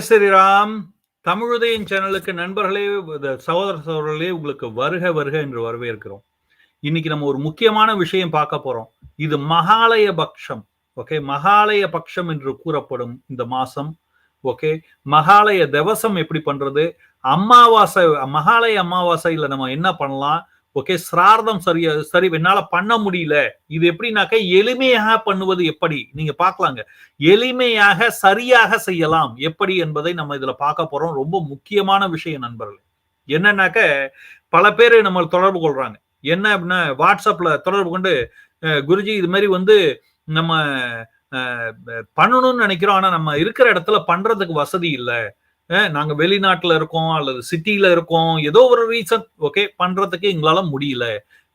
ஸ்ரீராம். தமிழுதயின் சேனலுக்கு நண்பர்களே இந்த சகோதர சகோதரர்களே உங்களுக்கு வருக வருக என்று வரவேற்கிறோம். இன்னைக்கு நம்ம ஒரு முக்கியமான விஷயம் பார்க்க போறோம். இது மகாலய பக்ஷம் ஓகே மகாலய பக்ஷம் என்று கூறப்படும் இந்த மாசம் ஓகே மகாலய திவசம் எப்படி பண்றது? அமாவாசை மகாலய அமாவாசையில நம்ம என்ன பண்ணலாம்? ஓகே சிரார்த்தம் சரியா சரி என்னால பண்ண முடியல. இது எப்படின்னாக்க எளிமையாக பண்ணுவது எப்படி? நீங்க பார்க்கலாங்க. எளிமையாக சரியாக செய்யலாம். எப்படி என்பதை நம்ம இதுல பார்க்க போறோம். ரொம்ப முக்கியமான விஷயம் நண்பர்களே. என்னன்னாக்க பல பேர் நம்ம தொடர்பு கொள்றாங்க. என்ன அப்படின்னா வாட்ஸ்அப்ல தொடர்பு கொண்டு குருஜி இது மாதிரி வந்து நம்ம பண்ணணும்னு நினைக்கிறோம். ஆனா நம்ம இருக்கிற இடத்துல பண்றதுக்கு வசதி இல்லை. நாங்க வெளிநாட்டுல இருக்கோம் அல்லது சிட்டியில இருக்கோம் ஏதோ ஒரு ரீசன் ஓகே பண்றதுக்கு எங்களால முடியல.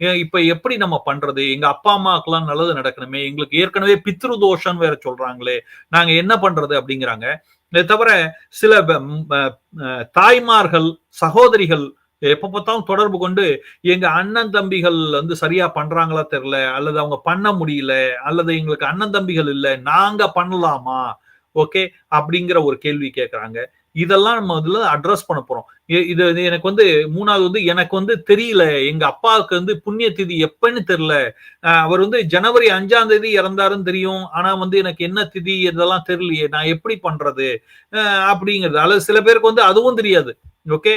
ஏன் இப்ப எப்படி நம்ம பண்றது? எங்க அப்பா அம்மாக்கெல்லாம் நல்லது நடக்கணுமே. எங்களுக்கு ஏற்கனவே பித்ரு தோஷம் வேற சொல்றாங்களே. நாங்க என்ன பண்றது அப்படிங்கிறாங்க. இதை தவிர சில தாய்மார்கள் சகோதரிகள் எப்ப பார்த்தாலும் தொடர்பு கொண்டு எங்க அண்ணன் தம்பிகள் வந்து சரியா பண்றாங்களா தெரியல அல்லது அவங்க பண்ண முடியல அல்லது எங்களுக்கு அண்ணன் தம்பிகள் இல்லை நாங்க பண்ணலாமா? ஓகே அப்படிங்கிற ஒரு கேள்வி கேட்கறாங்க இதெல்லாம் நம்ம இதுல அட்ரஸ் பண்ண போறோம். இது எனக்கு வந்து மூணாவது வந்து எனக்கு வந்து தெரியல. எங்க அப்பாவுக்கு வந்து புண்ணிய திதி எப்பன்னு தெரியல. அவர் வந்து ஜனவரி அஞ்சாம் தேதி இறந்தாருன்னு தெரியும். ஆனா வந்து எனக்கு என்ன திதி இதெல்லாம் தெரியலையே. நான் எப்படி பண்றது? அப்படிங்கிறது. அல்லது சில பேருக்கு வந்து அதுவும் தெரியாது. ஓகே?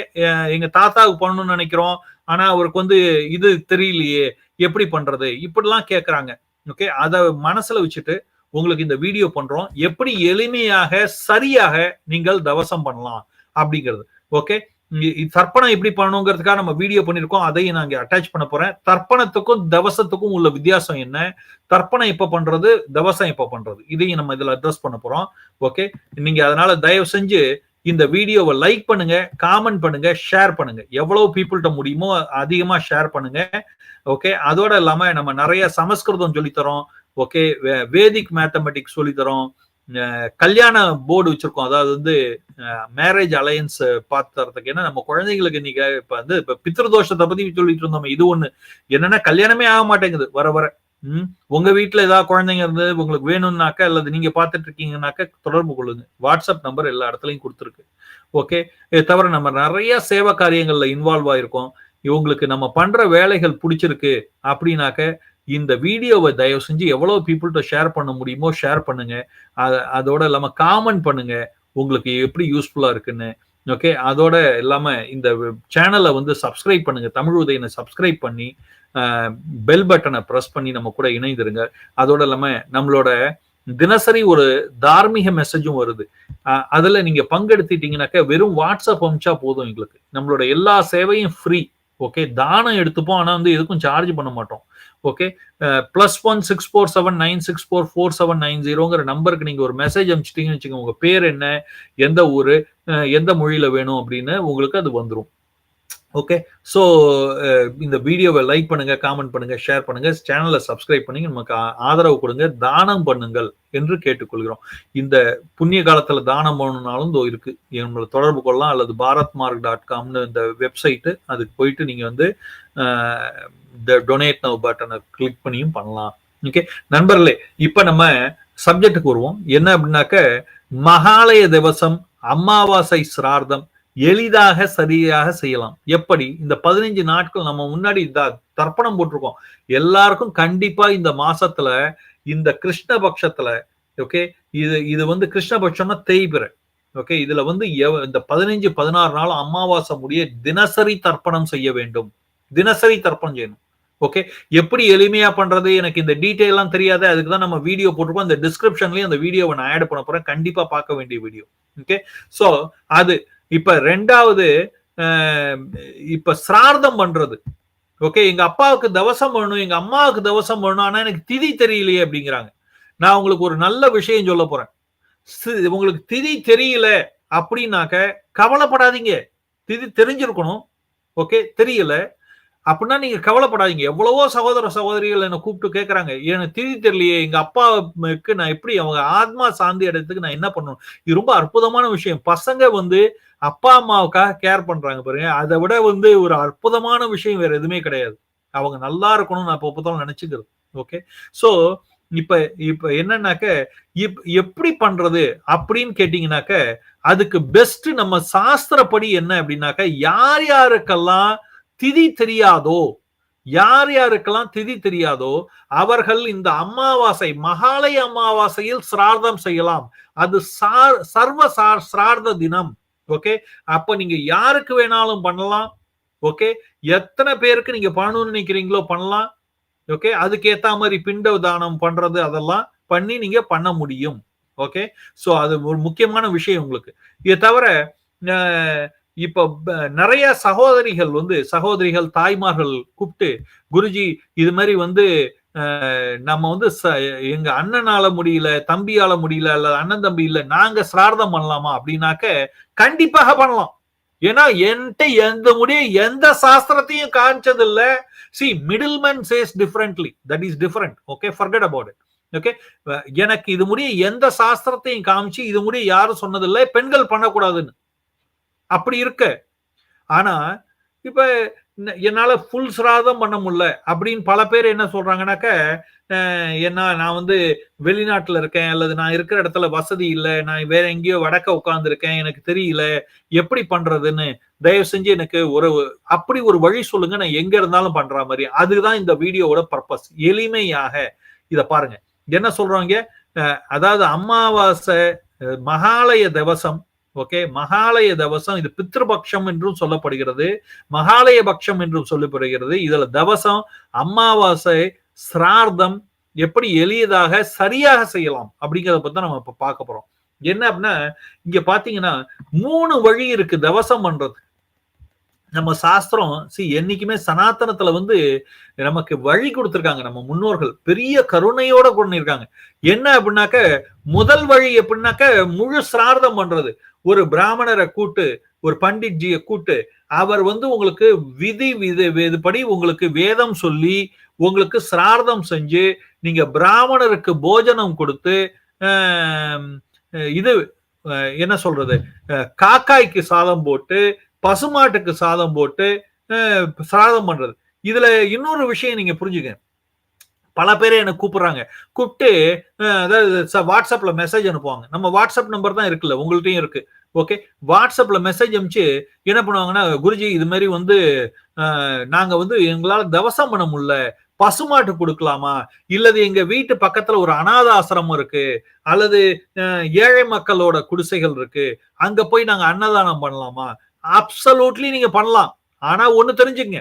எங்க தாத்தாவுக்கு பண்ணணும்னு நினைக்கிறோம். ஆனா அவருக்கு வந்து இது தெரியலையே. எப்படி பண்றது? இப்படிலாம் கேக்குறாங்க. ஓகே? அதை மனசுல வச்சுட்டு உங்களுக்கு இந்த வீடியோ பண்றோம். எப்படி எளிமையாக சரியாக நீங்கள் தவசம் பண்ணலாம் அப்படிங்கிறது. ஓகே தர்ப்பணம் எப்படி பண்ணணுங்கிறதுக்காக நம்ம வீடியோ பண்ணிருக்கோம் அதையும் நான் அட்டாச் பண்ண போறேன். தர்ப்பணத்துக்கும் தவசத்துக்கும் உள்ள வித்தியாசம் என்ன? தர்ப்பணம் எப்ப பண்றது? தவசம் எப்ப பண்றது? இதையும் நம்ம இதுல அட்ரஸ் பண்ண போறோம். ஓகே நீங்க அதனால தயவு செஞ்சு இந்த வீடியோவை லைக் பண்ணுங்க காமெண்ட் பண்ணுங்க ஷேர் பண்ணுங்க. எவ்வளவு பீப்புள்கிட்ட முடியுமோ அதிகமா ஷேர் பண்ணுங்க. ஓகே அதோட இல்லாம நம்ம நிறைய சமஸ்கிருதம் சொல்லித்தரோம். ஓகே வேதிக் மேத்தமெட்டிக்ஸ் சொல்லித்தரோம். கல்யாண போர்டு வச்சிருக்கோம். அதாவது வந்து மேரேஜ் அலையன்ஸ் பார்த்து தரதுக்கு ஏன்னா நம்ம குழந்தைங்களுக்கு இன்னைக்கு இப்ப வந்து இப்ப பித்ருதோஷத்தை பத்தி சொல்லிட்டு இருந்தோம் இது ஒண்ணு. என்னன்னா கல்யாணமே ஆக மாட்டேங்குது. வர வர. ம்? உங்க வீட்டுல ஏதாவது குழந்தைங்க இருந்து உங்களுக்கு வேணும்னாக்க அல்லது நீங்க பாத்துட்டு இருக்கீங்கன்னாக்க தொடர்பு கொள்ளுங்க. வாட்ஸ்அப் நம்பர் எல்லா இடத்துலயும் கொடுத்துருக்கு. ஓகே இதை தவிர நம்ம நிறைய சேவை காரியங்கள்ல இன்வால்வ் ஆயிருக்கோம். இவங்களுக்கு நம்ம பண்ற வேலைகள் பிடிச்சிருக்கு அப்படின்னாக்க இந்த வீடியோவை தயவு செஞ்சு எவ்வளோ பீப்புள்கிட்ட ஷேர் பண்ண முடியுமோ ஷேர் பண்ணுங்க. அதோட இல்லாமல் காமெண்ட் பண்ணுங்க. உங்களுக்கு எப்படி யூஸ்ஃபுல்லாக இருக்குன்னு. ஓகே அதோட இல்லாமல் இந்த சேனலை வந்து சப்ஸ்கிரைப் பண்ணுங்க. தமிழ் உதயனை சப்ஸ்கிரைப் பண்ணி பெல் பட்டனை ப்ரெஸ் பண்ணி நம்ம கூட இணைந்துருங்க. அதோட இல்லாமல் நம்மளோட தினசரி ஒரு தார்மீக மெசேஜும் வருது. அதில் நீங்கள் நீங்க வெறும் வாட்ஸ்அப் அமிச்சா போதும் எங்களுக்கு. நம்மளோட எல்லா சேவையும் ஃப்ரீ ஓகே தானம் எடுத்துப்போம். ஆனால் வந்து எதுக்கும் சார்ஜ் பண்ண மாட்டோம். Okay plus one six four seven nine six four four seven nine ஜீரோங்கிற நம்பருக்கு நீங்க ஒரு மெசேஜ் அனுப்பிச்சிட்டிங்கன்னு வச்சுக்கோங்க. உங்க பேர் என்ன? எந்த ஊரு? எந்த மொழியில வேணும்? அப்படின்னு உங்களுக்கு அது வந்துரும். ஓகே ஸோ eh, இந்த வீடியோவை லைக் பண்ணுங்க காமெண்ட் பண்ணுங்க ஷேர் பண்ணுங்க சேனலை சப்ஸ்கிரைப் பண்ணி நமக்கு ஆதரவு கொடுங்க தானம் பண்ணுங்கள் என்று கேட்டுக்கொள்கிறோம். இந்த புண்ணிய காலத்துல தானம் பண்ணணும்னாலும் இருக்கு. நம்மளை தொடர்பு கொள்ளலாம் அல்லது பாரத் மார்க் டாட் காம்னு இந்த வெப்சைட்டு அதுக்கு போயிட்டு நீங்க வந்து இந்த டொனேட் நவ் பட்டனை கிளிக் பண்ணியும் பண்ணலாம். ஓகே நண்பர்களே இப்ப நம்ம சப்ஜெக்ட்டுக்கு வருவோம். என்ன அப்படின்னாக்க மகாலய திவசம் அமாவாசை சிரார்த்தம் எளிதாக சரியாக செய்யலாம். எப்படி? இந்த பதினஞ்சு நாட்கள் நம்ம முன்னாடி தர்ப்பணம் போட்டிருக்கோம். எல்லாருக்கும் கண்டிப்பா இந்த மாசத்துல இந்த கிருஷ்ணபக்ஷத்துல ஓகே இது இது வந்து கிருஷ்ணபட்சம்னா தேய்பிறை ஓகே இதுல வந்து எவ- இந்த பதினஞ்சு பதினாறு நாள் அமாவாசை முடிய தினசரி தர்ப்பணம் செய்ய வேண்டும். தினசரி தர்ப்பணம் செய்யணும் ஓகே எப்படி எளிமையா பண்றது? எனக்கு இந்த டீட்டெயில் எல்லாம் தெரியாது அதுக்கு தான் நம்ம வீடியோ போட்டிருக்கோம். இந்த டிஸ்கிரிப்ஷன்லயும் அந்த வீடியோவை நான் ஆட் பண்ண போறேன். கண்டிப்பா பார்க்க வேண்டிய வீடியோ ஓகே சோ அது இப்ப ரெண்டாவது இப்ப சிரார்த்தம் பண்றது. ஓகே எங்க அப்பாவுக்கு தவசம் பண்ணணும் எங்க அம்மாவுக்கு தவசம் பண்ணணும் ஆனா எனக்கு திதி தெரியலையே அப்படிங்கிறாங்க. நான் உங்களுக்கு ஒரு நல்ல விஷயம் சொல்ல போறேன். சி- உங்களுக்கு திதி தெரியல அப்படின்னாக்க கவலைப்படாதீங்க. திதி தெரிஞ்சிருக்கணும். ஓகே தெரியல. அப்படின்னா நீங்க கவலைப்படாதீங்க. எவ்வளவோ சகோதர சகோதரிகள் என்ன கூப்பிட்டு கேட்கறாங்க எனக்கு திதி தெரியலையே எங்க அப்பாவுக்கு நான் எப்படி அவங்க ஆத்மா சாந்தி இடத்துக்கு நான் என்ன பண்ணணும்? இது ரொம்ப அற்புதமான விஷயம். பசங்க வந்து அப்பா அம்மாவுக்காக கேர் பண்றாங்க பாருங்க. அதை விட வந்து ஒரு அற்புதமான விஷயம் வேற எதுவுமே கிடையாது. அவங்க நல்லா இருக்கணும்னு நான் இப்போ பார்த்தாலும் நினைச்சுக்கிறது. ஓகே ஸோ இப்ப இப்ப என்னன்னாக்க இப்- எப்படி பண்றது அப்படின்னு கேட்டீங்கன்னாக்க அதுக்கு பெஸ்ட் நம்ம சாஸ்திரப்படி என்ன அப்படின்னாக்க யார் யாருக்கெல்லாம் திதி தெரியாதோ? யார் யாருக்கெல்லாம் திதி தெரியாதோ? அவர்கள் இந்த அமாவாசை மகாலய அமாவாசையில் சிரார்த்தம் செய்யலாம். அது சார் சர்வ சார் சிரார்த்த தினம். ஓகே? அப்ப நீங்க யாருக்கு வேணாலும் பண்ணலாம். ஓகே? எத்தனை பேருக்கு நீங்க பண்ணணும்னு நினைக்கிறீங்களோ பண்ணலாம். ஓகே? அதுக்கு ஏத்த மாதிரி பிண்ட தானம் பண்றது அதெல்லாம் பண்ணி நீங்க பண்ண முடியும். ஓகே? சோ அது ஒரு முக்கியமான விஷயம் உங்களுக்கு. இதை தவிர இப்ப நிறைய சகோதரிகள் வந்து சகோதரிகள் தாய்மார்கள் கூப்பிட்டு குருஜி இது மாதிரி வந்து நம்ம வந்து ச- எங்க அண்ணனால முடியல தம்பியால முடியல அல்ல அண்ணன் தம்பி இல்ல நாங்க சிரார்த்தம் பண்ணலாமா அப்படின்னாக்க கண்டிப்பாக பண்ணலாம். ஏன்னா என்கிட்ட எந்த முடிய எந்த சாஸ்திரத்தையும் காமிச்சது இல்ல see middle man says differently that is different okay forget about it okay எனக்கு இது முடிய எந்த சாஸ்திரத்தையும் காமிச்சு இது முடிய யாரும் சொன்னதில்லை பெண்கள் பண்ணக்கூடாதுன்னு. அப்படி இருக்க. ஆனா இப்ப என்னால ஃபுல் சிராதம் பண்ண முடியல அப்படின்னு பல பேர் என்ன சொல்றாங்கனாக்க என்ன நான் வந்து வெளிநாட்டுல இருக்கேன் அல்லது நான் இருக்கிற இடத்துல வசதி இல்லை நான் வேற எங்கேயோ வடக்க உட்காந்துருக்கேன் எனக்கு தெரியல எப்படி பண்றதுன்னு தயவு செஞ்சு எனக்கு ஒரு அப்படி ஒரு வழி சொல்லுங்க நான் எங்க இருந்தாலும் பண்ற மாதிரி. அதுதான் இந்த வீடியோவோட பர்பஸ். எளிமையாக இத பாருங்க. என்ன சொல்றாங்க? அதாவது அமாவாசை மகாலய திவசம் ஓகே? மகாலய தவசம் இது பித்ருபக்ஷம் என்றும் சொல்லப்படுகிறது. மகாலய பக்ஷம் என்றும் சொல்லப்படுகிறது. இதுல தவசம் அமாவாசை சிரார்த்தம் எப்படி எளியதாக சரியாக செய்யலாம் அப்படிங்கிறத பத்தி நம்ம இப்ப பார்க்க போறோம். என்ன அப்படின்னா இங்க பாத்தீங்கன்னா மூணு வழி இருக்கு தவசம் பண்றது நம்ம சாஸ்திரம் சி என்னைக்குமே சனாதனத்துல வந்து நமக்கு வழி கொடுத்துருக்காங்க. நம்ம முன்னோர்கள் பெரிய கருணையோட பண்ணிருக்காங்க என்ன அப்படின்னாக்க முதல் வழி எப்படின்னாக்க முழு சிரார்த்தம் பண்றது. ஒரு பிராமணரை கூட்டு ஒரு பண்டிட்ஜியை கூட்டு அவர் வந்து உங்களுக்கு விதி விதி இதுபடி உங்களுக்கு வேதம் சொல்லி உங்களுக்கு சிரார்த்தம் செஞ்சு நீங்க பிராமணருக்கு போஜனம் கொடுத்து இது என்ன சொல்றது? காக்காய்க்கு சாதம் போட்டு பசுமாட்டுக்கு சாதம் போட்டு சாதம் பண்றது. இதுல இன்னொரு விஷயம் நீங்க புரிஞ்சுக்க பல பேர் என்னை கூப்பிடுறாங்க. கூப்பிட்டு அதாவது வாட்ஸ்அப்ல மெசேஜ் அனுப்புவாங்க. நம்ம வாட்ஸ்அப் நம்பர் தான் இருக்குல்ல உங்கள்ட்டையும் இருக்கு. ஓகே? வாட்ஸ்அப்ல மெசேஜ் அனுப்பிச்சு என்ன பண்ணுவாங்கன்னா குருஜி இது மாதிரி வந்து நாங்க வந்து எங்களால தவசம் பண்ண முடியல. பசுமாட்டு கொடுக்கலாமா? இல்லது எங்க வீட்டு பக்கத்துல ஒரு அனாத ஆசிரமம் இருக்கு. அல்லது ஏழை மக்களோட குடிசைகள் இருக்கு. அங்க போய் நாங்க அன்னதானம் பண்ணலாமா? அப்சலூட்லி நீங்க பண்ணலாம். ஆனா ஒண்ணு தெரிஞ்சுங்க.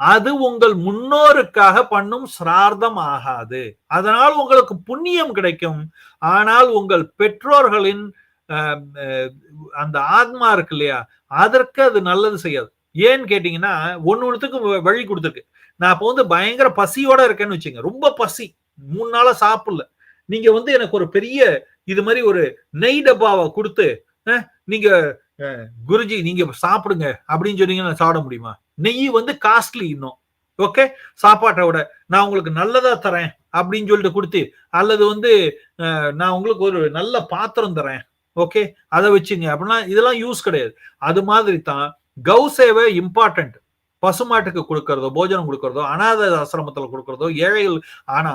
அது உங்கள் முன்னோருக்காக பண்ணும் சிரார்த்தம் ஆகாது. அதனால் உங்களுக்கு புண்ணியம் கிடைக்கும். ஆனால் உங்கள் பெற்றோர்களின் அந்த ஆத்மா இருக்கு இல்லையா? அதற்கு அது நல்லது செய்யாது. ஏன்னு கேட்டீங்கன்னா ஒன்னு ஒன்றுத்துக்கும் வ- வழி கொடுத்துருக்கு. நான் அப்போ வந்து பயங்கர பசியோட இருக்கேன்னு வச்சுங்க. ரொம்ப பசி. மூணு நாளா சாப்பிடல. நீங்க வந்து எனக்கு ஒரு பெரிய இது மாதிரி ஒரு நெய் டப்பாவை கொடுத்து அஹ், நீங்க குருஜி நீங்க சாப்பிடுங்க அப்படின்னு சொன்னீங்கன்னா நான் சாப்பிட முடியுமா? நெய் வந்து காஸ்ட்லி இன்னும். ஓகே சாப்பாட்டை விட நான் உங்களுக்கு நல்லதா தரேன் அப்படின்னு சொல்லிட்டு கொடுத்து அல்லது வந்து நான் உங்களுக்கு ஒரு நல்ல பாத்திரம் தரேன். ஓகே அதை வச்சுங்க. அப்படின்னா இதெல்லாம் யூஸ் கிடையாது. அது மாதிரி தான் கௌ சேவை இம்பார்ட்டன்ட் பசுமாட்டுக்கு கொடுக்கறதோ போஜனம் கொடுக்கறதோ அனாத ஆசிரமத்தில் கொடுக்கறதோ ஏழைகள் ஆனா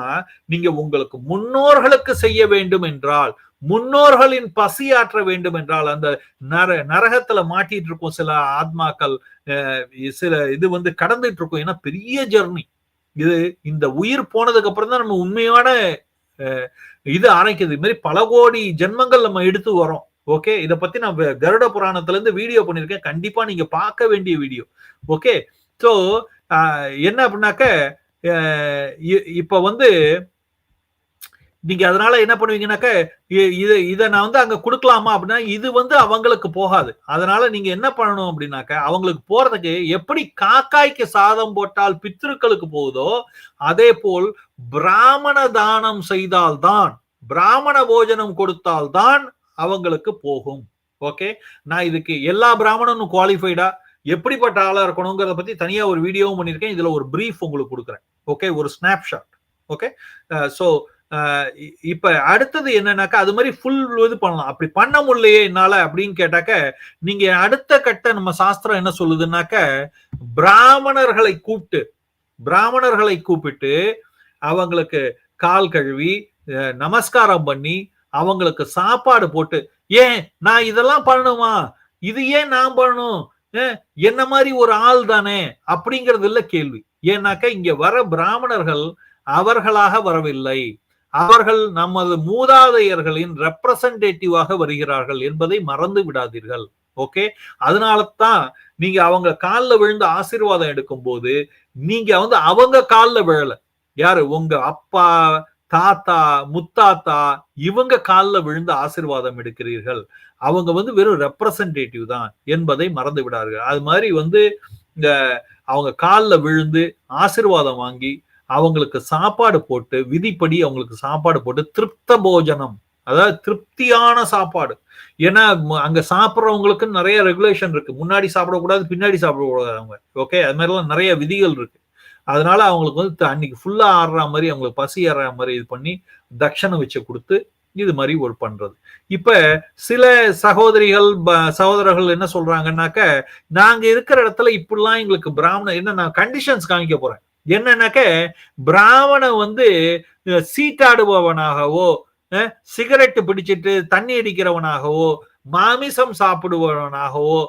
நீங்க உங்களுக்கு முன்னோர்களுக்கு செய்ய வேண்டும் என்றால் முன்னோர்களின் பசியாற்ற வேண்டும் என்றால் அந்த நர நரகத்துல மாட்டிட்டு இருக்கும் சில ஆத்மாக்கள் அஹ், சில இது வந்து கடந்துட்டு இருக்கும் ஏன்னா பெரிய ஜெர்னி இது இந்த உயிர் போனதுக்கு அப்புறம் தான் நம்ம உண்மையான அஹ், இது ஆரம்பிக்குது. இது மாதிரி பல கோடி ஜென்மங்கள் நம்ம எடுத்து வரோம் ஓகே? இத பத்தி நான் கருட புராணத்துல இருந்து வீடியோ பண்ணிருக்கேன் கண்டிப்பா நீங்க பார்க்க வேண்டிய வீடியோ. ஓகே? சோ என்ன அப்படின்னாக்க இ- இப்ப வந்து நீங்க அதனால என்ன பண்ணுவீங்கன்னாக்க இ- இது இதை நான் வந்து அங்க கொடுக்கலாமா அப்படின்னா இது வந்து அவங்களுக்கு போகாது. அதனால நீங்க என்ன பண்ணணும் அப்படின்னாக்க அவங்களுக்கு போறதுக்கு எப்படி காக்காய்க்கு சாதம் போட்டால் பித்திருக்களுக்கு போகுதோ அதே போல் பிராமண தானம் செய்தால்தான் பிராமண போஜனம் கொடுத்தால்தான் அவங்களுக்கு போகும். ஓகே? நான் இதுக்கு எல்லா பிராமணனும் குவாலிஃபைடா எப்படிப்பட்ட ஆளா இருக்கணுங்கிறத பத்தி தனியா ஒரு வீடியோவும் பண்ணிருக்கேன் இதுல ஒரு பிரீஃப் உங்களுக்கு கொடுக்குறேன். ஓகே? ஒரு ஸ்னாப்ஷாட் ஓகே? ஸோ இப்ப அடுத்தது என்னன்னாக்கா அது மாதிரி ஃபுல் இது பண்ணலாம். அப்படி பண்ண முடியலையே என்னால அப்படின்னு கேட்டாக்க நீங்க அடுத்த கட்ட நம்ம சாஸ்திரம் என்ன சொல்லுதுன்னாக்க பிராமணர்களை கூப்பிட்டு பிராமணர்களை கூப்பிட்டு அவங்களுக்கு கால் கழுவி நமஸ்காரம் பண்ணி அவங்களுக்கு சாப்பாடு போட்டு ஏன் நான் இதெல்லாம் பண்ணணுமா? இது ஏன் நான் பண்ணணும்? என்ன மாதிரி ஒரு ஆள் தானே? அப்படிங்கிறது இல்ல கேள்வி. ஏன்னாக்கா இங்க வர பிராமணர்கள் அவர்களாக வரவில்லை. அவர்கள் நமது மூதாதையர்களின் ரெப்ரசன்டேட்டிவாக வருகிறார்கள் என்பதை மறந்து விடாதீர்கள். ஓகே அதனால தான் நீங்க அவங்க காலில் விழுந்து ஆசீர்வாதம் எடுக்கும் போது நீங்க வந்து அவங்க காலில் விழல. யாரு? உங்க அப்பா தாத்தா முத்தாத்தா இவங்க காலில் விழுந்து ஆசீர்வாதம் எடுக்கிறீர்கள். அவங்க வந்து வெறும் ரெப்ரசன்டேட்டிவ் தான் என்பதை மறந்து விடார்கள் அது மாதிரி வந்து இந்த அவங்க காலில் விழுந்து ஆசீர்வாதம் வாங்கி அவங்களுக்கு சாப்பாடு போட்டு விதிப்படி அவங்களுக்கு சாப்பாடு போட்டு திருப்த போஜனம். அதாவது திருப்தியான சாப்பாடு. ஏன்னா அங்க சாப்பிட்றவங்களுக்கு நிறைய ரெகுலேஷன் இருக்கு. முன்னாடி சாப்பிடக்கூடாது பின்னாடி சாப்பிடக்கூடாது அவங்க. ஓகே அது மாதிரிலாம் நிறைய விதிகள் இருக்கு. அதனால அவங்களுக்கு வந்து த- அன்னைக்கு ஃபுல்லா ஆடுற மாதிரி அவங்களுக்கு பசி ஆடுற மாதிரி இது பண்ணி தட்சணை வச்சு கொடுத்து இது மாதிரி ஒரு பண்றது. இப்ப சில சகோதரிகள் ப- சகோதரர்கள் என்ன சொல்றாங்கன்னாக்க நாங்க இருக்கிற இடத்துல இப்படிலாம் எங்களுக்கு பிராமண என்ன நான் கண்டிஷன்ஸ் காமிக்க போறேன். என்னன்னாக்க பிராமணன் வந்து சீட்டாடுபவனாகவோ சிகரெட்டு பிடிச்சிட்டு தண்ணி அடிக்கிறவனாகவோ மாமிசம் சாப்பிடுபவனாகவோ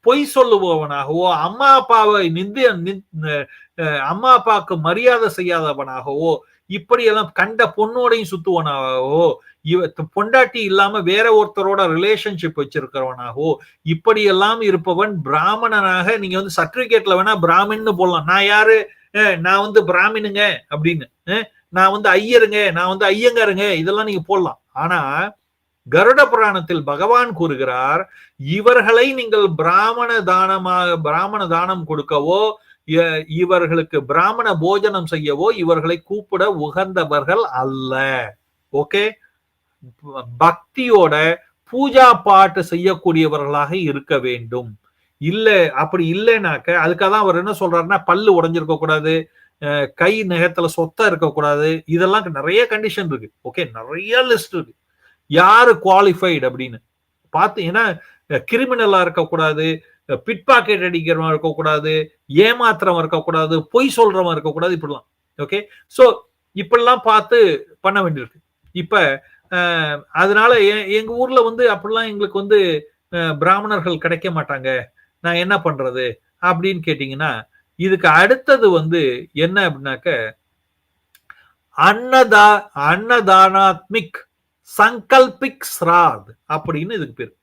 பொய் சொல்லுபவனாகவோ அம்மா அப்பாவை நிந்து அம்மா அப்பாவுக்கு மரியாதை செய்யாதவனாகவோ இப்படியெல்லாம் கண்ட பொண்ணோடையும் சுத்துவனாகவோ இவ பொண்டாட்டி இல்லாம வேற ஒருத்தரோட ரிலேஷன்ஷிப் வச்சிருக்கிறவனாகவோ இப்படியெல்லாம் இருப்பவன் பிராமணனாக நீங்க வந்து சர்டிபிகேட்ல வேணா பிராமின்னு போடலாம். நான் யாரு? நான் வந்து பிராமினுங்க அப்படின்னு. நான் வந்து ஐயருங்க நான் வந்து ஐயங்காருங்க இதெல்லாம் நீங்க போடலாம். ஆனா கருட புராணத்தில் பகவான் கூறுகிறார் இவர்களை நீங்கள் பிராமண தானமாக பிராமண தானம் கொடுக்கவோ இவர்களுக்கு பிராமண போஜனம் செய்யவோ இவர்களை கூப்பிட உகந்தவர்கள் அல்ல. ஓகே? பக்தியோட பூஜா பாட்டு செய்யக்கூடியவர்களாக இருக்க வேண்டும். இல்லை அப்படி இல்லைனாக்க அதுக்காக தான் அவர் என்ன சொல்றாருன்னா பல்லு உடஞ்சிருக்க கூடாது அஹ் கை நகத்துல சொத்தா இருக்கக்கூடாது இதெல்லாம் நிறைய கண்டிஷன் இருக்கு. ஓகே நிறைய லிஸ்ட் இருக்கு. யாரு குவாலிஃபைடு அப்படின்னு? பார்த்து ஏன்னா கிரிமினலா இருக்கக்கூடாது பிட் பாக்கெட் அடிக்கிறவன் இருக்கக்கூடாது ஏமாத்துறவன் இருக்கக்கூடாது பொய் சொல்றவன் இருக்கக்கூடாது இப்படிலாம். ஓகே சோ இப்படிலாம் பார்த்து பண்ண வேண்டியிருக்கு. இப்ப அதனால எ- எங்க ஊர்ல வந்து அப்படிலாம் எங்களுக்கு வந்து பிராமணர்கள் கிடைக்க மாட்டாங்க. நான் என்ன பண்றது? அப்படின்னு கேட்டீங்கன்னா இதுக்கு அடுத்தது வந்து என்ன அப்படின்னாக்க அன்னதா அன்னதானாத்மிக் சங்கல்பிக் ஸ்ராத் அப்படின்னு இதுக்கு பேர்.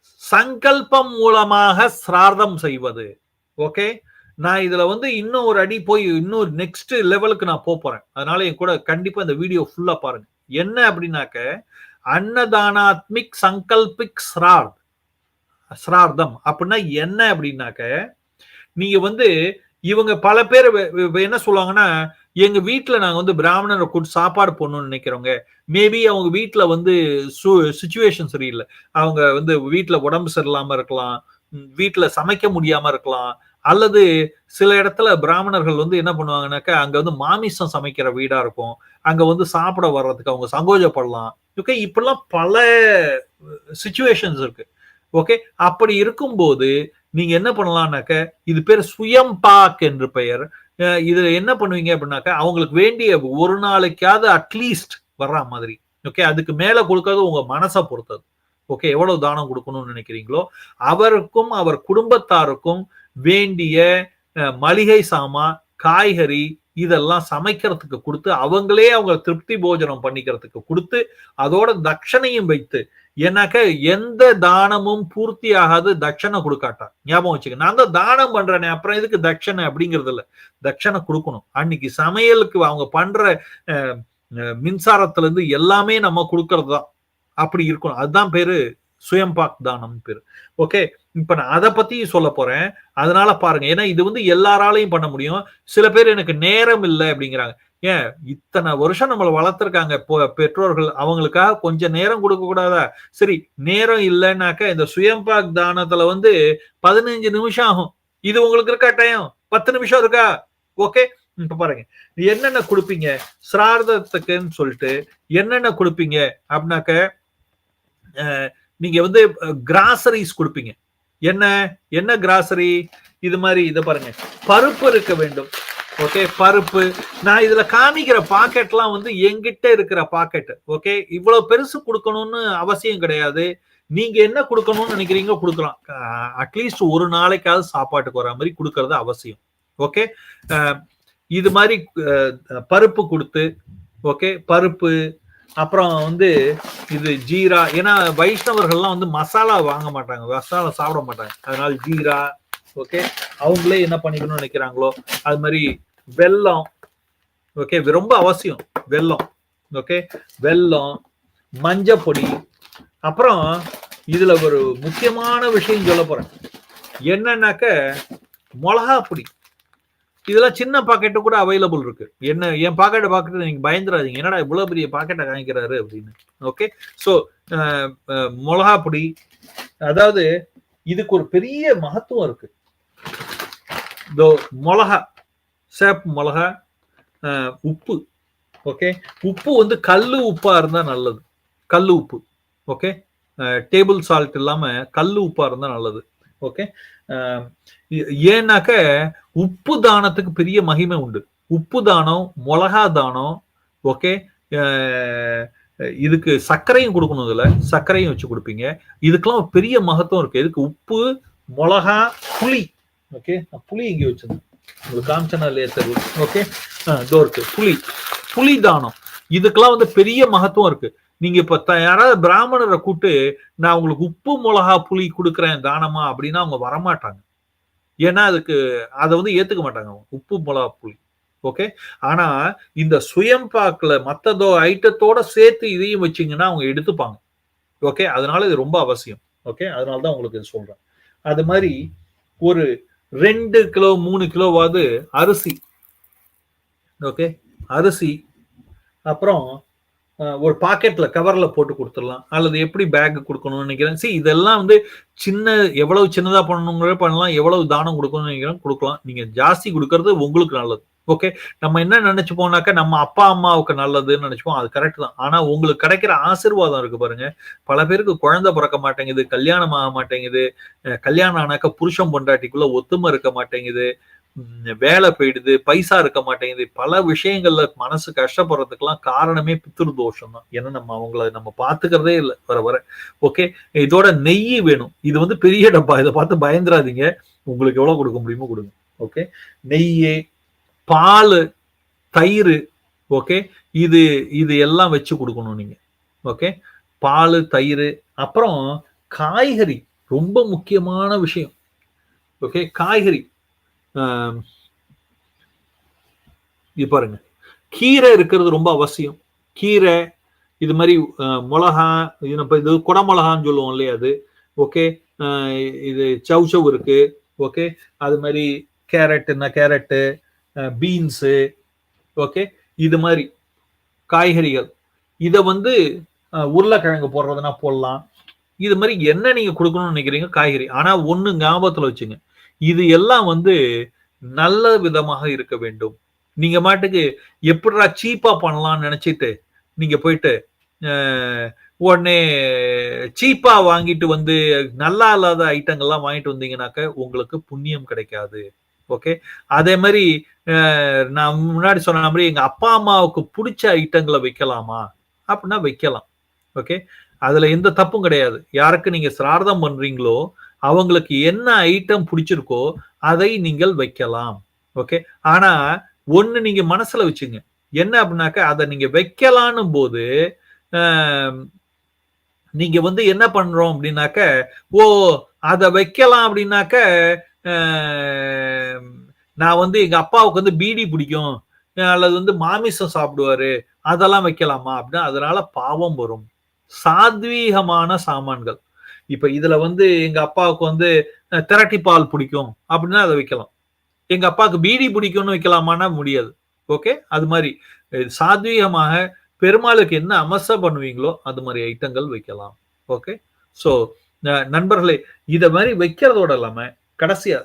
சங்கல்பம் மூலமாக சிரார்த்தம் செய்வது. ஓகே? நான் இதுல வந்து இன்னும் ஒரு அடி போய் இன்னும் நெக்ஸ்ட் லெவலுக்கு நான் போறேன். அதனால என் கூட கண்டிப்பா இந்த வீடியோ ஃபுல்லா பாருங்க. என்ன அப்படின்னாக்க அன்னதானாத்மிக் சங்கல்பிக் ஸ்ரார்த் ஸ்ரார்த்தம் அப்படின்னா என்ன அப்படின்னாக்க நீங்க வந்து இவங்க பல பேர் என்ன சொல்லுவாங்கன்னா எங்க வீட்டுல நாங்க வந்து பிராமணரை கூட்டு சாப்பாடு போடணும்னு நினைக்கிறவங்க மேபி அவங்க வீட்டுல வந்து சுச்சுவேஷன் சரியில்லை. அவங்க வந்து வீட்டுல உடம்பு சரியில்லாம இருக்கலாம் வீட்டுல சமைக்க முடியாம இருக்கலாம் அல்லது சில இடத்துல பிராமணர்கள் வந்து என்ன பண்ணுவாங்கனாக்கா அங்க வந்து மாமிசம் சமைக்கிற வீடா இருக்கும். அங்க வந்து சாப்பிட வர்றதுக்கு அவங்க சங்கோஜப்படலாம். ஓகே இப்பெல்லாம் பல சுச்சுவேஷன்ஸ் இருக்கு. ஓகே அப்படி இருக்கும்போது நீங்க என்ன பண்ணலாம்னாக்க இது பேர் சுயம்பாக் என்று பெயர். இது என்ன பண்ணுவீங்க அப்படின்னாக்கா அவங்களுக்கு வேண்டிய ஒரு நாளைக்காவது அட்லீஸ்ட் வர்ற மாதிரி. ஓகே அதுக்கு மேல கொடுக்கறது உங்க மனசை பொறுத்தது. ஓகே எவ்வளவு தானம் கொடுக்கணும்னு நினைக்கிறீங்களோ அவருக்கும் அவர் குடும்பத்தாருக்கும் வேண்டிய மளிகை சாமான் காய்கறி இதெல்லாம் சமைக்கிறதுக்கு கொடுத்து அவங்களே அவங்க திருப்தி போஜனம் பண்ணிக்கிறதுக்கு கொடுத்து அதோட தட்சணையும் வைத்து ஏன்னாக்க எந்த தானமும் பூர்த்தி ஆகாது தட்சணை கொடுக்காட்டா ஞாபகம் வச்சுக்க நான் தான் தானம் பண்றேனே அப்புறம் எதுக்கு தட்சணை அப்படிங்கிறது இல்லை. தட்சணை கொடுக்கணும். அன்னைக்கு சமையலுக்கு அவங்க பண்ற மின்சாரத்துல இருந்து எல்லாமே நம்ம கொடுக்கறது தான் அப்படி இருக்கணும். அதுதான் பேரு சுயம்பாக் தானம் பேர். ஓகே இப்ப நான் அதை பத்தி சொல்ல போறேன். அதனால பாருங்க. ஏன்னா இது வந்து எல்லாராலையும் பண்ண முடியும். சில பேர் எனக்கு நேரம் இல்லை அப்படிங்கிறாங்க. ஏன்? இத்தனை வருஷம் நம்மளை வளர்த்துருக்காங்க. பெற்றோர்கள் அவங்களுக்காக கொஞ்சம் நேரம் கொடுக்க கூடாதா? சரி நேரம் இல்லைன்னாக்க இந்த சுயம்பாக் தானத்துல வந்து பதினஞ்சு நிமிஷம் ஆகும். இது உங்களுக்கு இருக்கா டைம் பத்து நிமிஷம் இருக்கா? ஓகே இப்ப பாருங்க. என்னென்ன கொடுப்பீங்க? சிரார்த்தத்துக்குன்னு சொல்லிட்டு என்னென்ன கொடுப்பீங்க? அப்படின்னாக்க நீங்க வந்து கிராசரிஸ் கொடுப்பீங்க. என்ன என்ன கிராசரி இது மாதிரி இதை பாருங்க. பருப்பு இருக்க வேண்டும். ஓகே பருப்பு. நான் இதுல காமிக்கிற பாக்கெட்லாம் வந்து எங்கிட்ட இருக்கிற பாக்கெட் ஓகே இவ்வளவு பெருசு கொடுக்கணும்னு அவசியம் கிடையாது. நீங்க என்ன கொடுக்கணும்னு நினைக்கிறீங்க கொடுக்கலாம். அட்லீஸ்ட் ஒரு நாளைக்காவது சாப்பாட்டுக்கு வர மாதிரி கொடுக்கறது அவசியம். ஓகே இது மாதிரி பருப்பு கொடுத்து ஓகே பருப்பு அப்புறம் வந்து இது ஜீரா ஏன்னா வைஷ்ணவர்கள்லாம் வந்து மசாலா வாங்க மாட்டாங்க மசாலா சாப்பிட மாட்டாங்க. அதனால ஜீரா ஓகே? அவங்களே என்ன பண்ணிக்கணும்னு நினைக்கிறாங்களோ அது மாதிரி வெல்லம் ஓகே? ரொம்ப அவசியம் வெல்லம் ஓகே? வெல்லம் மஞ்சப்பொடி அப்புறம் இதுல ஒரு முக்கியமான விஷயம் சொல்ல போறேன். என்னன்னாக்க மிளகா பொடி. இதெல்லாம் சின்ன பாக்கெட்டு கூட அவைலபிள் இருக்கு. என்ன என் பாக்கெட்டை பார்க்கறது நீங்க பயந்துடாதீங்க. என்னடா இவ்வளவு பெரிய பாக்கெட்டை காமிக்கிறாரு அப்படின்னு. ஓகே ஸோ மிளகா பொடி அதாவது இதுக்கு ஒரு பெரிய மகத்துவம் இருக்கு. இதோ மிளகா சேப் மிளகா உப்பு. ஓகே உப்பு வந்து கல் உப்பா இருந்தா நல்லது. கல் உப்பு. ஓகே டேபிள் சால்ட் இல்லாம கல் உப்பா இருந்தா நல்லது. ஓகே um, ஏன்னாக்க உப்பு தானத்துக்கு பெரிய மகிமை உண்டு. உப்பு தானம் மிளகா தானம் ஓகே இதுக்கு சர்க்கரையும் கொடுக்கணும் இதுல. சர்க்கரையும் வச்சு கொடுப்பீங்க. இதுக்கெல்லாம் பெரிய மகத்துவம் இருக்கு. இதுக்கு உப்பு மிளகா புளி ஓகே புளி இங்கே வச்சிருந்தேன். உங்களுக்கு காமிச்சனா இல்லையா? தெரு ஓகே இதோ இருக்கு. புளி. புளி தானம். இதுக்கெல்லாம் வந்து பெரிய மகத்துவம் இருக்கு. நீங்க இப்ப யாராவது பிராமணரை கூட்டு நான் உங்களுக்கு உப்பு மிளகா புளி கொடுக்குறேன் தானமா அப்படின்னா அவங்க வரமாட்டாங்க. ஏன்னா அதுக்கு அதை வந்து ஏத்துக்க மாட்டாங்க உப்பு மிளகா புளி. ஓகே? ஆனா இந்த சுயம்பாக்குல மத்ததோ ஐட்டத்தோட சேர்த்து இதையும் வச்சிங்கன்னா அவங்க எடுத்துப்பாங்க. ஓகே? அதனால இது ரொம்ப அவசியம். ஓகே? அதனால தான் உங்களுக்கு இது சொல்றேன். அது மாதிரி ஒரு ரெண்டு கிலோ மூணு கிலோவாவது அரிசி. ஓகே? அரிசி. அப்புறம் ஒரு பாக்கெட்ல கவர்ல போட்டு கொடுத்துடலாம். அல்லது எப்படி பேக் கொடுக்கணும்னு நினைக்கிறேன். சரி இதெல்லாம் வந்து சின்ன எவ்வளவு சின்னதா பண்ணணுங்கிற பண்ணலாம். எவ்வளவு தானம் கொடுக்கணும்னு நினைக்கிறேன். கொடுக்கலாம். நீங்க ஜாஸ்தி கொடுக்கறது உங்களுக்கு நல்லது. ஓகே நம்ம என்ன நினைச்சுப்போம்னாக்கா நம்ம அப்பா அம்மாவுக்கு நல்லதுன்னு நினைச்சுப்போம். அது கரெக்ட் தான். ஆனா உங்களுக்கு கிடைக்கிற ஆசிர்வாதம் இருக்கு பாருங்க. பல பேருக்கு குழந்தை பிறக்க மாட்டேங்குது கல்யாணம் ஆக மாட்டேங்குது கல்யாணம் ஆனாக்கா புருஷன் பொண்டாட்டிக்குள்ள ஒத்துமை இருக்க மாட்டேங்குது. வேலை போயிடுது பைசா இருக்க மாட்டேங்குது. பல விஷயங்கள்ல மனசு கஷ்டப்படுறதுக்கெல்லாம் காரணமே பித்திரு தோஷம் தான் ஏன்னா நம்ம அவங்கள நம்ம பாத்துக்கிறதே இல்லை வர வர. ஓகே இதோட நெய் வேணும். இது வந்து பெரிய டப்பா. இதை பார்த்து பயந்துராதீங்க உங்களுக்கு எவ்வளவு கொடுக்க முடியுமோ கொடுங்க. ஓகே நெய் பால் தயிர் ஓகே இது இது எல்லாம் வச்சு கொடுக்கணும் நீங்க. ஓகே பால் தயிர் அப்புறம் காய்கறி. ரொம்ப முக்கியமான விஷயம். ஓகே காய்கறி. இது பாருங்க. கீரை இருக்கிறது ரொம்ப அவசியம். கீரை இது மாதிரி மிளகா இது குடமிளகான்னு சொல்லுவோம் இல்லையா அது? ஓகே. இது சவ் சவ் இருக்கு. ஓகே. அது மாதிரி கேரட்டுன்னா கேரட்டு பீன்ஸு ஓகே. இது மாதிரி காய்கறிகள். இதை வந்து உருளைக்கிழங்கு போடுறதுனா போடலாம். இது மாதிரி என்ன நீங்க கொடுக்கணும்னு நினைக்கிறீங்க காய்கறி. ஆனா ஒண்ணு ஞாபகத்துல வச்சுங்க. இது எல்லாம் வந்து நல்ல விதமாக இருக்க வேண்டும். நீங்க மாட்டுக்கு எப்படிடா சீப்பா பண்ணலாம்னு நினைச்சிட்டு நீங்க போயிட்டு உடனே சீப்பா வாங்கிட்டு வந்து நல்லா இல்லாத ஐட்டங்கள்லாம் வாங்கிட்டு வந்தீங்கன்னாக்க உங்களுக்கு புண்ணியம் கிடைக்காது. ஓகே? அதே மாதிரி நான் முன்னாடி சொன்ன மாதிரி எங்க அப்பா அம்மாவுக்கு பிடிச்ச ஐட்டங்களை வைக்கலாமா? அப்படின்னா வைக்கலாம். ஓகே? அதுல எந்த தப்பும் கிடையாது. யாருக்கு நீங்க சிரார்த்தம் பண்றீங்களோ அவங்களுக்கு என்ன ஐட்டம் பிடிச்சிருக்கோ அதை நீங்கள் வைக்கலாம். ஓகே ஆனா ஒண்ணு நீங்க மனசுல வச்சுங்க. என்ன அப்படின்னாக்க அதை நீங்க வைக்கலான்னும் போது நீங்க வந்து என்ன பண்றோம் அப்படின்னாக்க ஓ அதை வைக்கலாம் அப்படின்னாக்க நான் வந்து எங்க அப்பாவுக்கு வந்து பீடி பிடிக்கும். அல்லது வந்து மாமிசம் சாப்பிடுவாரு. அதெல்லாம் வைக்கலாமா அப்படின்னா அதனால பாவம் வரும். சாத்வீகமான சாமான்கள். இப்ப இதுல வந்து எங்க அப்பாவுக்கு வந்து திரட்டி பால் பிடிக்கும் அப்படின்னா அதை வைக்கலாம். எங்க அப்பாவுக்கு பீடி பிடிக்கும்னு வைக்கலாமான்னா முடியாது. ஓகே? அது மாதிரி சாத்வீகமாக பெருமாளுக்கு என்ன அமச பண்ணுவீங்களோ அது மாதிரி ஐட்டங்கள் வைக்கலாம். ஓகே? ஸோ நண்பர்களே இதை மாதிரி வைக்கிறதோட இல்லாம கடைசியா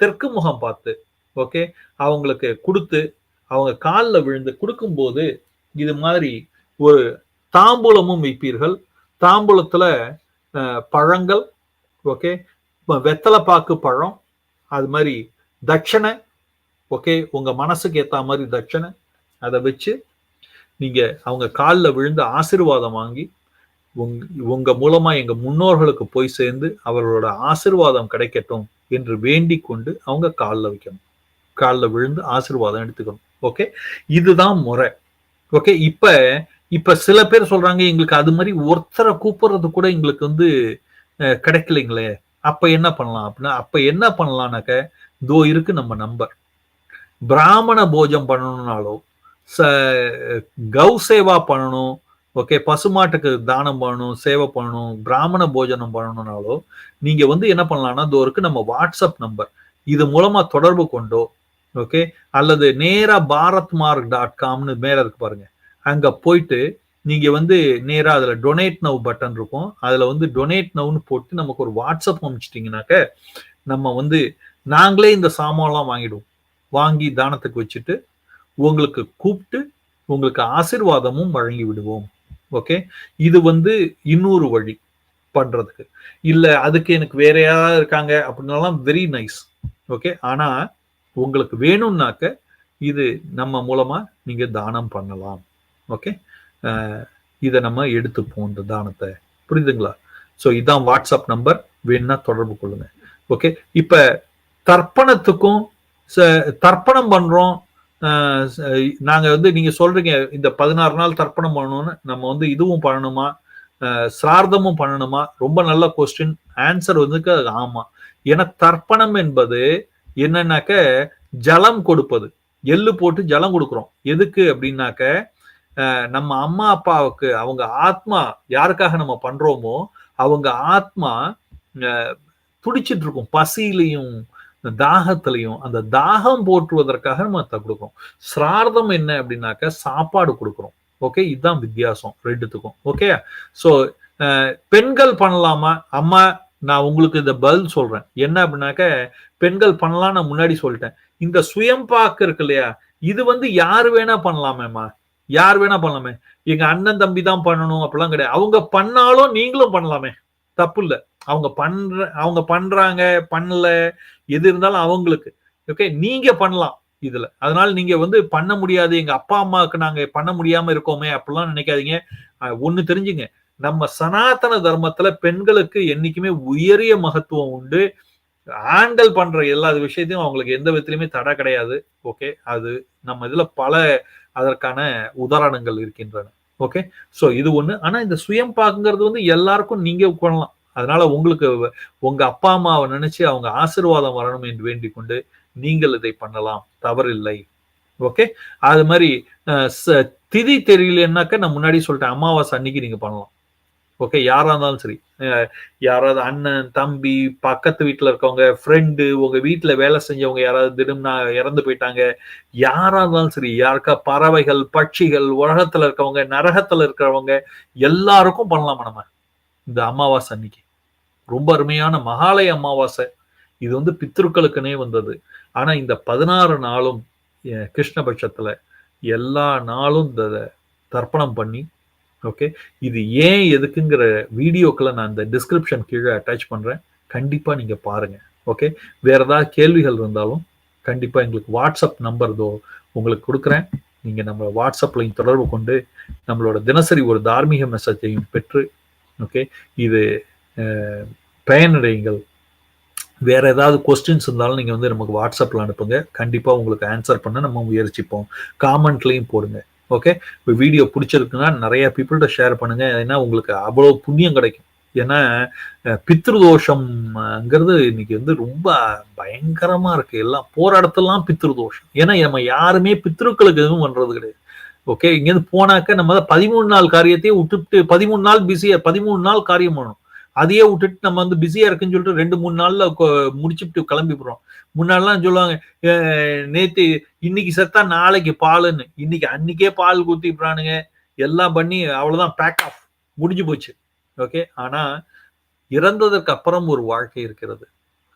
தெற்கு முகம் பார்த்து ஓகே? அவங்களுக்கு கொடுத்து அவங்க காலில் விழுந்து கொடுக்கும்போது இது மாதிரி ஒரு தாம்பூலமும் வைப்பீர்கள். தாம்பூலத்துல பழங்கள் ஓகே வெத்தலை பாக்கு பழம் அது மாதிரி தட்சணை ஓகே உங்க மனசுக்கு ஏற்ற மாதிரி தட்சணை அதை வச்சு நீங்க அவங்க காலில் விழுந்து ஆசிர்வாதம் வாங்கி உங் உங்க மூலமா எங்க முன்னோர்களுக்கு போய் சேர்ந்து அவர்களோட ஆசிர்வாதம் கிடைக்கட்டும் என்று வேண்டி கொண்டு அவங்க காலில் வைக்கணும். காலில் விழுந்து ஆசிர்வாதம் எடுத்துக்கணும் ஓகே இதுதான் முறை ஓகே இப்ப இப்ப சில பேர் சொல்றாங்க எங்களுக்கு அது மாதிரி ஒருத்தரை கூப்பிடுறது கூட எங்களுக்கு வந்து கிடைக்கலைங்களே. அப்ப என்ன பண்ணலாம்? அப்படின்னா அப்ப என்ன பண்ணலாம்னாக்க தோ இருக்கு நம்ம நம்பர். பிராமண போஜம் பண்ணணும்னாலோ ச கௌ சேவா பண்ணணும் ஓகே பசுமாட்டுக்கு தானம் பண்ணணும் சேவை பண்ணணும் பிராமண போஜனம் பண்ணணும்னாலோ நீங்க வந்து என்ன பண்ணலாம்னா தோருக்கு இருக்கு நம்ம வாட்ஸ்அப் நம்பர். இது மூலமா தொடர்பு கொண்டோ ஓகே அல்லது நேரா பாரத் மார்க் டாட் காம்னு மேல இருக்கு பாருங்க. அங்கே போயிட்டு நீங்கள் வந்து நேராக அதில் டொனேட் நவ் பட்டன் இருக்கும். அதில் வந்து டொனேட் நவ்னு போட்டு நமக்கு ஒரு வாட்ஸ்அப் அனுப்பிச்சிட்டிங்கனாக்க நம்ம வந்து நாங்களே இந்த சாமான்லாம் வாங்கிடுவோம். வாங்கி தானத்துக்கு வச்சுட்டு உங்களுக்கு கூப்பிட்டு உங்களுக்கு ஆசிர்வாதமும் வழங்கி விடுவோம். ஓகே இது வந்து இன்னொரு வழி பண்ணுறதுக்கு இல்லை அதுக்கு எனக்கு வேற யாராவது இருக்காங்க அப்படின்னாலாம் வெரி நைஸ் ஓகே ஆனால் உங்களுக்கு வேணும்னாக்க இது நம்ம மூலமாக நீங்கள் தானம் பண்ணலாம். ஓகே uh, இதை நம்ம எடுத்துப்போம் இந்த தானத்தை. புரியுதுங்களா? ஸோ இதான் வாட்ஸ்அப் நம்பர் வேணும்னா தொடர்பு கொள்ளுங்க. ஓகே இப்போ தர்ப்பணத்துக்கும் ச- தர்ப்பணம் பண்றோம். நாங்கள் நாங்க வந்து நீங்க சொல்றீங்க இந்த பதினாறு நாள் தர்ப்பணம் பண்ணணும்னு. நம்ம வந்து இதுவும் பண்ணணுமா? சிரார்த்தமும் பண்ணணுமா? ரொம்ப நல்ல கொஸ்டின் ஆன்சர் வந்து அது ஆமா. ஏன்னா தர்ப்பணம் என்பது என்னன்னாக்க ஜலம் கொடுப்பது. எள்ளு போட்டு ஜலம் கொடுக்குறோம். எதுக்கு அப்படின்னாக்க நம்ம அம்மா அப்பாவுக்கு அவங்க ஆத்மா யாருக்காக நம்ம பண்றோமோ அவங்க ஆத்மா துடிச்சிட்டு இருக்கும் பசியிலையும் தாகத்திலையும் அந்த தாகம் போற்றுவதற்காக நம்ம அதை கொடுக்குறோம். சிரார்த்தம் என்ன அப்படின்னாக்க சாப்பாடு கொடுக்குறோம். ஓகே? இதுதான் வித்தியாசம் ரெண்டுத்துக்கும். ஓகே? ஸோ பெண்கள் பண்ணலாமா? அம்மா நான் உங்களுக்கு இந்த பதில் சொல்றேன். என்ன அப்படின்னாக்க பெண்கள் பண்ணலாம் நான் முன்னாடி சொல்லிட்டேன். இந்த சுயம் பாக்கு இருக்கு இல்லையா? இது வந்து யார் வேணா பண்ணலாமேம்மா? யார் வேணா பண்ணலாமே. எங்க அண்ணன் தம்பி தான் பண்ணணும் அப்படிலாம் கிடையாது. அவங்க பண்ணாலும் நீங்களும் பண்ணலாமே. தப்பு இல்லை அவங்க பண்ற அவங்க பண்றாங்க பண்ணல எது இருந்தாலும் அவங்களுக்கு. ஓகே நீங்க பண்ணலாம் இதுல. அதனால நீங்க வந்து பண்ண முடியாது. எங்க அப்பா அம்மாவுக்கு நாங்க பண்ண முடியாம இருக்கோமே அப்படிலாம் நினைக்காதீங்க. ஒண்ணு தெரிஞ்சுங்க. நம்ம சனாதன தர்மத்துல பெண்களுக்கு என்னைக்குமே உயரிய மகத்துவம் உண்டு. ஆண்கள் பண்ற எல்லா விஷயத்தையும் அவங்களுக்கு எந்த விதத்திலுமே தடை கிடையாது. ஓகே அது நம்ம இதுல பல அதற்கான உதாரணங்கள் இருக்கின்றன. ஓகே ஸோ இது ஒண்ணு. ஆனா இந்த சுயம் பாக்குங்கிறது வந்து எல்லாருக்கும் நீங்க பண்ணலாம் அதனால உங்களுக்கு உங்க அப்பா அம்மாவை நினைச்சு அவங்க ஆசீர்வாதம் வரணும் என்று வேண்டிக் கொண்டு நீங்கள் இதை பண்ணலாம். தவறில்லை. ஓகே அது மாதிரி ச- திதி தெரியலன்னாக்க நான் முன்னாடி சொல்லிட்டேன். அமாவாசை அன்னைக்கு நீங்க பண்ணலாம். ஓகே யாராக இருந்தாலும் சரி. யாராவது அண்ணன் தம்பி பக்கத்து வீட்டில் இருக்கவங்க ஃப்ரெண்டு உங்கள் வீட்டில் வேலை செஞ்சவங்க யாராவது திடம்னா இறந்து போயிட்டாங்க யாராக இருந்தாலும் சரி யாருக்கா பறவைகள் பட்சிகள் உலகத்தில் இருக்கவங்க நரகத்தில் இருக்கிறவங்க எல்லாருக்கும் பண்ணலாமா நம்ம. இந்த அமாவாசை அன்னைக்கு. ரொம்ப அருமையான மகாலய அமாவாசை. இது வந்து பித்ருக்களுக்குனே வந்தது. ஆனால் இந்த பதினாறு நாளும் கிருஷ்ணபட்சத்தில் எல்லா நாளும் இந்த தர்ப்பணம் பண்ணி ஓகே இது ஏன் எதுக்குங்கிற வீடியோக்களை நான் இந்த டிஸ்கிரிப்ஷன் கீழே அட்டாச் பண்ணுறேன் கண்டிப்பாக நீங்கள் பாருங்கள் ஓகே வேறு ஏதாவது கேள்விகள் இருந்தாலும் கண்டிப்பாக எங்களுக்கு வாட்ஸ்அப் நம்பர் தோ உங்களுக்கு கொடுக்குறேன். நீங்கள் நம்ம வாட்ஸ்அப்லையும் தொடர்பு கொண்டு நம்மளோட தினசரி ஒரு தார்மீக மெசேஜையும் பெற்று ஓகே இது பயனடையுங்கள். வேற ஏதாவது கொஸ்டின்ஸ் இருந்தாலும் நீங்கள் வந்து நமக்கு வாட்ஸ்அப்பில் அனுப்புங்க. கண்டிப்பாக உங்களுக்கு ஆன்சர் பண்ண நம்ம முயற்சிப்போம். காமெண்ட்லயும் போடுங்க. ஓகே இப்போ வீடியோ பிடிச்சிருக்குன்னா நிறைய பீப்புள்கிட்ட ஷேர் பண்ணுங்க. ஏன்னா உங்களுக்கு அவ்வளோ புண்ணியம் கிடைக்கும். ஏன்னா பித்ருதோஷம்ங்கிறது இன்னைக்கு வந்து ரொம்ப பயங்கரமா இருக்கு. எல்லாம் போற இடத்துலலாம் பித்ருதோஷம். ஏன்னா நம்ம யாருமே பித்ருக்களுக்கு எதுவும் பண்றது கிடையாது. ஓகே இங்கேருந்து போனாக்க நம்ம பதிமூணு நாள் காரியத்தையே விட்டுட்டு பதிமூணு நாள் பிஸியா பதிமூணு நாள் காரியம் பண்ணணும். அதையே விட்டுட்டு நம்ம வந்து பிஸியா இருக்குன்னு சொல்லிட்டு ரெண்டு மூணு நாள்ல முடிச்சுட்டு கிளம்பி போறோம் முன்னாடிலாம் சொல்லுவாங்க "அஹ், நேத்து இன்னைக்கு செத்தா நாளைக்கு பாலுன்னு. இன்னைக்கு அன்னைக்கே பால் ஊத்திடுறானுங்க எல்லாம் பண்ணி அவ்வளவுதான் பேக் ஆஃப் முடிஞ்சு போச்சு. ஓகே? ஆனா இறந்ததற்கு அப்புறம் ஒரு வாழ்க்கை இருக்கிறது.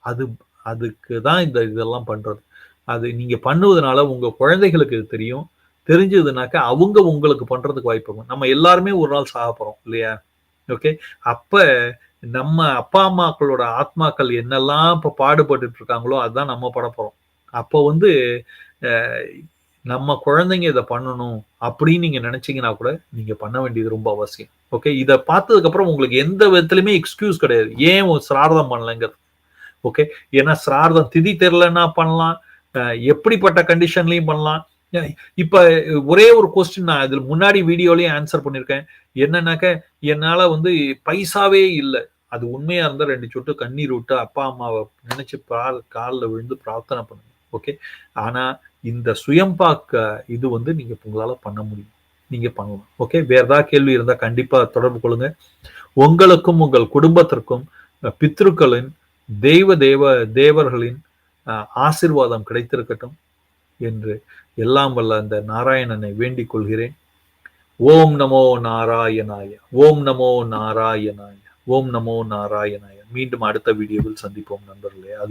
அது அதுக்கு தான் இந்த இதெல்லாம் பண்றது. அது நீங்க பண்ணுவதனால உங்க குழந்தைகளுக்கு இது தெரியும். தெரிஞ்சதுனாக்க அவங்க உங்களுக்கு பண்றதுக்கு வாய்ப்பு இருக்கும். நம்ம எல்லாருமே ஒரு நாள் சாக போறோம் இல்லையா? ஓகே? அப்ப நம்ம அப்பா அம்மாக்களோட ஆத்மாக்கள் என்னெல்லாம் இப்போ பாடுபட்டுட்டு இருக்காங்களோ அதுதான் நம்ம பட போகிறோம் அப்போ வந்து நம்ம குழந்தைங்க இதை பண்ணணும் அப்படின்னு நீங்க நினைச்சீங்கன்னா கூட நீங்க பண்ண வேண்டியது ரொம்ப அவசியம். ஓகே? இதை பார்த்ததுக்கு அப்புறம் உங்களுக்கு எந்த விதத்துலையுமே எக்ஸ்கியூஸ் கிடையாது. ஏன் ஒரு சிரார்த்தம் பண்ணலைங்கிறது? ஓகே? ஏன்னா சிரார்த்தம் திதி தெரிலன்னா பண்ணலாம். அஹ், எப்படிப்பட்ட கண்டிஷன்லையும் பண்ணலாம். இப்ப ஒரே ஒரு கொஸ்டின் நான் இதுல முன்னாடி வீடியோலயும் ஆன்சர் பண்ணிருக்கேன். என்னன்னாக்க என்னால வந்து பைசாவே இல்லை. அது உண்மையா இருந்தா ரெண்டு சொட்டு கண்ணீர் விட்டு அப்பா அம்மாவை நினைச்சு பால் காலில் விழுந்து பிரார்த்தனை பண்ணுங்க. ஓகே ஆனா இந்த சுயம்பாக்க இது வந்து நீங்க உங்களால பண்ண முடியும். நீங்க பண்ணலாம். ஓகே வேற ஏதாவது கேள்வி இருந்தா கண்டிப்பா தொடர்பு கொள்ளுங்க. உங்களுக்கும் உங்கள் குடும்பத்திற்கும் பித்ருக்களின் தெய்வ தேவ தேவர்களின் ஆசிர்வாதம் கிடைத்திருக்கட்டும் என்று எல்லாம் வல்ல அந்த நாராயணனை வேண்டிக் கொள்கிறேன். ஓம் நமோ நாராயணாய ஓம் நமோ நாராயணாய ஓம் நமோ நாராயணாய. மீண்டும் அடுத்த வீடியோவில் சந்திப்போம் நண்பர்களே. அது